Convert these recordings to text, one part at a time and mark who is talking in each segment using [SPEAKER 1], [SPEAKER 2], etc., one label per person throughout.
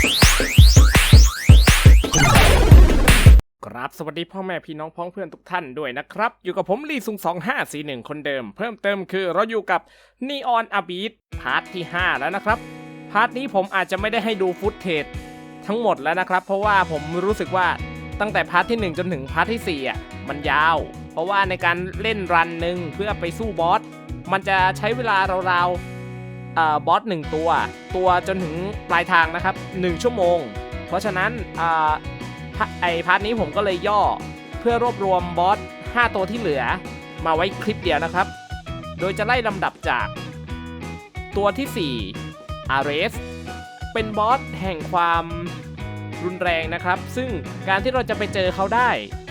[SPEAKER 1] ครับสวัสดีพ่อแม่พี่น้องพ้องเพื่อนทุกท่านด้วยนะครับ อยู่กับผมลีซุง 2541 คนเดิม เพิ่มเติมคือเราอยู่กับ Neon a b e a t พาร์ทที่ 5 แล้วนะครับ พาร์ทนี้ผมอาจจะไม่ได้ให้ดูฟุตเทจทั้งหมดแล้วนะครับ เพราะว่าผมรู้สึกว่าตั้งแต่พาร์ทที่ 1 จนถึงพาร์ทที่4อะมันยาว เพราะว่าในการเล่นรันหนึ่งเพื่อไปสู้บอสมันจะใช้เวลาราวๆ บอสหนึ่งตัว ตัวจนถึงปลายทางนะครับ 1 ชั่วโมง เพราะฉะนั้นอไอพาร์ทนี้ผมก็เลยย่อเพื่อรวบรวมบอส 5 ตัวที่เหลือ มาไว้คลิปเดียวนะครับ โดยจะไล่ลำดับจาก ตัวที่4อาร์เรสเป็นบอสแห่งความรุนแรงนะครับ ซึ่งการที่เราจะไปเจอเขาได้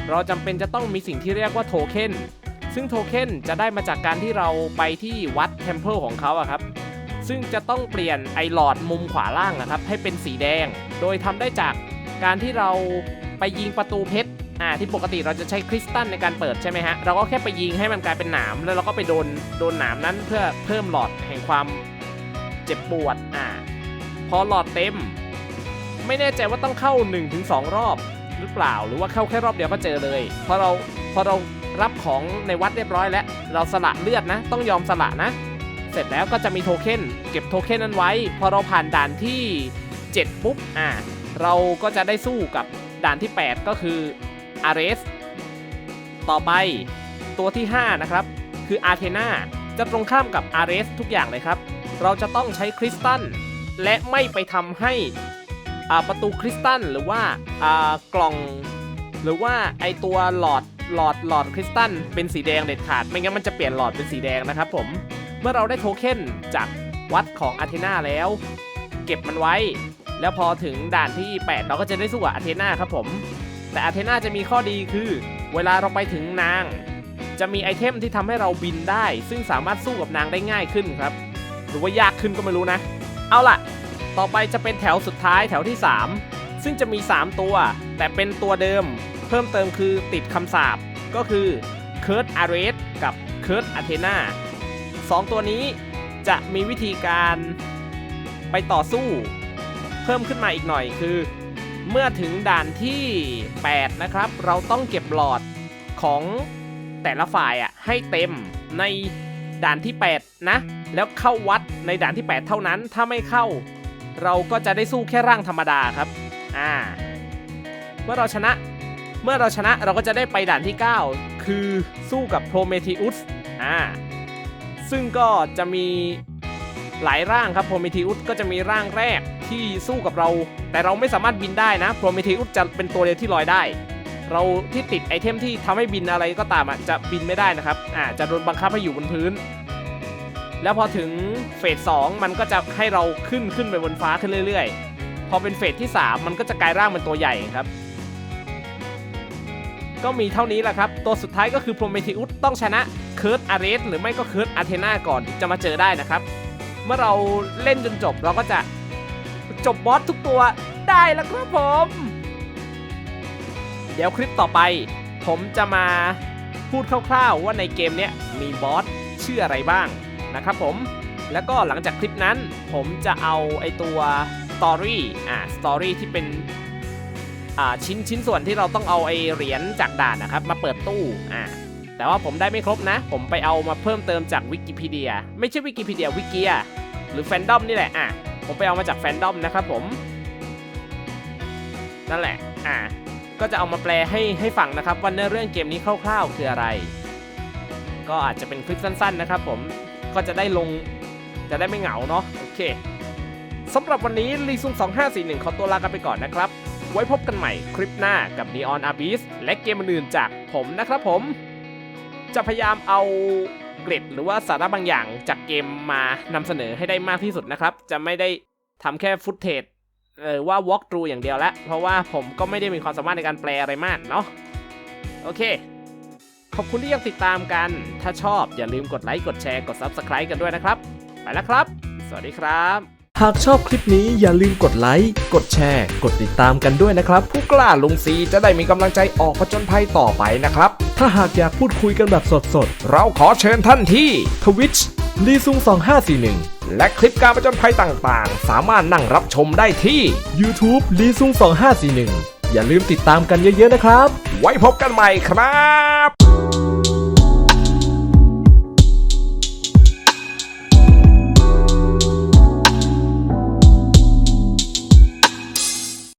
[SPEAKER 1] เราจำเป็นจะต้องมีสิ่งที่เรียกว่าโทเค็นซึ่งโทเค็นจะได้มาจากการที่เราไปที่วัดเทมเพลของเขาอะครับ ซึ่งจะต้องเปลี่ยนไอหลอดมุมขวาล่างนะครับให้เป็นสีแดง โดยทำได้จากการที่เราไปยิงประตูเพชรอ่าที่ปกติเราจะใช้คริสตัลในการเปิดใช่ไหมฮะเราก็แค่ไปยิงให้มันกลายเป็นหนามแล้วเราก็ไปโดนโดนหนามนั้นเพื่อเพิ่มหลอดแห่งความเจ็บปวดอ่าพอหลอดเต็ม ไม่แน่ใจว่าต้องเข้า 1-2 รอบหรือเปล่า หรือว่าเข้าแค่รอบเดียวก็เจอเลยพอเราพอเรารับของในวัดเรียบร้อยแล้ว เราสละเลือดนะ ต้องยอมสละนะ เสร็จแล้วก็จะมีโทเค็นเก็บโทเค็นนั้นไว้ พอเราผ่านด่านที่ 7 ปุ๊บอ่าเราก็จะได้สู้กับด่านที่ 8 ก็คืออาร์เรสต่อไปตัวที่ 5 นะครับ คืออาร์เทนาจะตรงข้ามกับอาร์เรสทุกอย่างเลยครับ เราจะต้องใช้คริสตัลและไม่ไปทำให้อ่าประตูคริสตัลหรือว่าอ่ากล่อง หรือว่าไอตัวหลอดหลอดหลอดคริสตัลเป็นสีแดงเด็ดขาด ไม่งั้นมันจะเปลี่ยนหลอดเป็นสีแดงนะครับผม เมื่อเราได้โทเค็นจากวัดของอาเทนาแล้ว เก็บมันไว้ แล้วพอถึงด่านที่ 8 เราก็จะได้สู้กับอาเทนาครับผม แต่อาเทนาจะมีข้อดีคือ เวลาเราไปถึงนาง จะมีไอเทมที่ทำให้เราบินได้ ซึ่งสามารถสู้กับนางได้ง่ายขึ้นครับ หรือว่ายากขึ้นก็ไม่รู้นะ เอาล่ะ ต่อไปจะเป็นแถวสุดท้ายแถวที่ 3 ซึ่งจะมี 3 ตัว แต่เป็นตัวเดิม เพิ่มเติมคือติดคำสาปก็คือเคิร์ดอาร์เรสกับเคิร์ดอาเทนา สองตัวนี้จะมีวิธีการไปต่อสู้ เพิ่มขึ้นมาอีกหน่อยคือ เมื่อถึงด่านที่ 8 นะครับ เราต้องเก็บหลอดของแต่ละฝ่ายอะให้เต็มในด่านที่ 8 นะ แล้วเข้าวัดในด่านที่ 8 เท่านั้นถ้าไม่เข้า เราก็จะได้สู้แค่ร่างธรรมดาครับอ่าเมื่อเราชนะเมื่อเราชนะเราก็จะได้ไปด่านที่ 9 คือสู้กับโพรเมทิอุสอ่า ซึ่งก็จะมีหลายร่างครับโพรเมทิอุสก็จะมีร่างแรกที่สู้กับเรา แต่เราไม่สามารถบินได้นะโพรเมทิอุสจะเป็นตัวเดียวที่ลอยได้ เราที่ติดไอเทมที่ทำให้บินอะไรก็ตามอะจะบินไม่ได้นะครับอ่าจะโดนบังคับให้อยู่บนพื้น แล้วพอถึงเฟสสองมันก็จะให้เราขึ้นขึ้นไปบนฟ้าขึ้นเรื่อย ๆ พอเป็นเฟสที่ 3 มันก็จะกลายร่างเป็นตัวใหญ่ครับ ก็มีเท่านี้แหละครับ ตัวสุดท้ายก็คือโพรเมทิอุสต้องชนะเคิร์ดอาร์เรสหรือไม่ก็เคิร์ดอาเทนาก่อนจะมาเจอได้นะครับ เมื่อเราเล่นจนจบเราก็จะจบบอสทุกตัวได้แล้วครับผม เดี๋ยวคลิปต่อไป ผมจะมาพูดคร่าวๆว่าในเกมเนี้ยมีบอสชื่ออะไรบ้างนะครับผม แล้วก็หลังจากคลิปนั้นผมจะเอาไอตัวสตอรี่อ่าสตอรี่ที่เป็น ชิ้นชิ้นส่วนที่เราต้องเอาไอเหรียญจากด่านนะครับ มาเปิดตู้อ่าแต่ว่าผมได้ไม่ครบนะ ผมไปเอามาเพิ่มเติมจากวิกิพีเดีย ไม่ใช่วิกิพีเดียวิเกียหรือแฟนดอมนี่แหละอะผมไปเอามาจากแฟนดอมนะครับผม นั่นแหละอ่าก็จะเอามาแปลให้ให้ฟังนะครับว่าเนื้อเรื่องเกมนี้คร่าวๆ คืออะไร ก็อาจจะเป็นคลิปสั้นๆนะครับผมก็จะได้ลงจะได้ไม่เหงาเนาะโอเคสำหรับวันนี้ลีซุง2541ขอตัวลากันไปก่อนนะครับ ไว้พบกันใหม่คลิปหน้ากับ Neon Abyss และเกมอื่นๆจากผมนะครับผม จะพยายามเอาเกร็ดหรือว่าสาระบางอย่างจากเกมมานำเสนอให้ได้มากที่สุดนะครับ จะไม่ได้ทำแค่ฟุตเทจหรือว่า walk through อย่างเดียวละเพราะว่าผมก็ไม่ได้มีความสามารถในการแปลอะไรมากเนาะโอเค ขอบคุณที่ยังติดตามกัน ถ้าชอบอย่าลืมกดไลค์กดแชร์กด Subscribe กันด้วยนะครับ ไปแล้วครับ สวัสดีครับ
[SPEAKER 2] หากชอบคลิปนี้อย่าลืมกดไลค์ กดแชร์ กดติดตามกันด้วยนะครับ
[SPEAKER 1] ผู้กล้าลุงซีจะได้มีกำลังใจออกผจญภัยต่อไปนะครับ
[SPEAKER 2] ถ้าหากอยากพูดคุยกันแบบสด
[SPEAKER 1] เราขอเชิญท่านที่
[SPEAKER 2] ๆ Twitch ลีซุง2541
[SPEAKER 1] และคลิปการประจนภัยต่างๆ สามารถนั่งรับชมได้ที่
[SPEAKER 2] YouTube ลีซุง2541 อย่าลืมติดตามกันเยอะๆนะครับ
[SPEAKER 1] ไว้พบกันใหม่ครับ